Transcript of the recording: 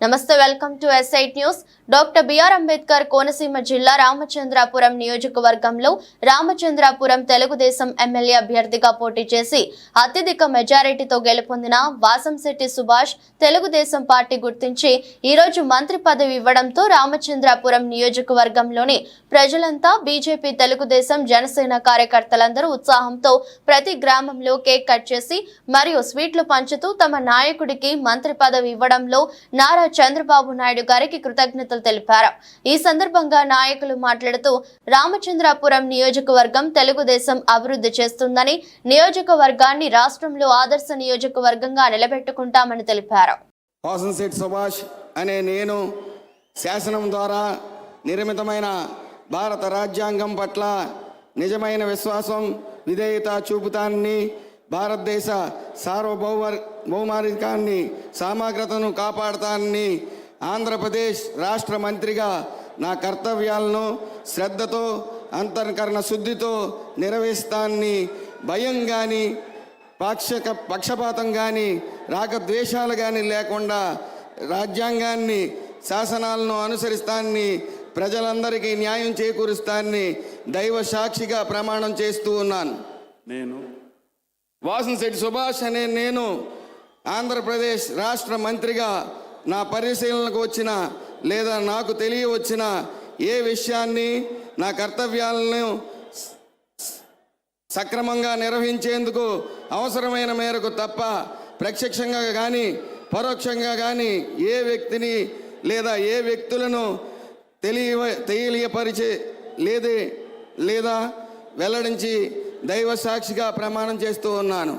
నమస్తే welcome to ఎస్ఐట్ news Doctor BR Ambedkar Konaseema జిల్లా రామచంద్రాపురం నియోజకవర్గంలో రామచంద్రాపురం తెలుగుదేశం ఎమ్మెల్యే అభ్యర్థిగా పోటీ చేసి అత్యధిక మెజారిటీతో గెలుపొందిన వాసంశెట్టి సుభాష్ తెలుగుదేశం పార్టీ గుర్తించి ఈరోజు మంత్రి పదవి ఇవ్వడంతో రామచంద్రాపురం నియోజకవర్గంలోని ప్రజలంతా బీజేపీ తెలుగుదేశం జనసేన కార్యకర్తలందరూ ఉత్సాహంతో ప్రతి గ్రామంలో కేక్ కట్ చేసి మరియు స్వీట్లు పంచుతూ తమ నాయకుడికి మంత్రి పదవి ఇవ్వడంలో నారా చంద్రబాబు నాయుడు గారికి కృతజ్ఞతలు తెలిపారు. ఈ సందర్భంగా నాయకులు మాట్లాడుతూ రామచంద్రాపురం నియోజకవర్గం తెలుగుదేశం అభివృద్ధి చేస్తుందని నియోజకవర్గాన్ని రాష్ట్రంలో ఆదర్శ నియోజకవర్గంగా నిలబెట్టుకుంటామని తెలిపారు. సుభాష్ అనే నేను శాసనం ద్వారా నిర్మితమైన భారత రాజ్యాంగం పట్ల నిజమైన విశ్వాసం విధేయత చూపుతానని భారతదేశ సార్వభౌమ భౌమారికాన్ని సమగ్రతను కాపాడతానని ఆంధ్రప్రదేశ్ రాష్ట్ర మంత్రిగా నా కర్తవ్యాలను శ్రద్ధతో అంతర్కరణ శుద్ధితో నిర్వహిస్తానని భయం కానీ పాక్షక పక్షపాతం కానీ రాగద్వేషాలు కానీ లేకుండా రాజ్యాంగాన్ని శాసనాలను అనుసరిస్తానని ప్రజలందరికీ న్యాయం చేకూరుస్తానని దైవ సాక్షిగా ప్రమాణం చేస్తూ ఉన్నాను. నేను వాసంశెట్టి సుభాష్ అనే నేను ఆంధ్రప్రదేశ్ రాష్ట్ర మంత్రిగా నా పరిశీలనకు వచ్చిన లేదా నాకు తెలియవచ్చిన ఏ విషయాన్ని నా కర్తవ్యాలను సక్రమంగా నిర్వహించేందుకు అవసరమైన మేరకు తప్ప ప్రత్యక్షంగా కానీ పరోక్షంగా కానీ ఏ వ్యక్తిని లేదా ఏ వ్యక్తులను తెలియ తెలియపరిచే లేదే లేదా వెల్లడించి దైవ సాక్షిగా ప్రమాణం చేస్తూ ఉన్నాను.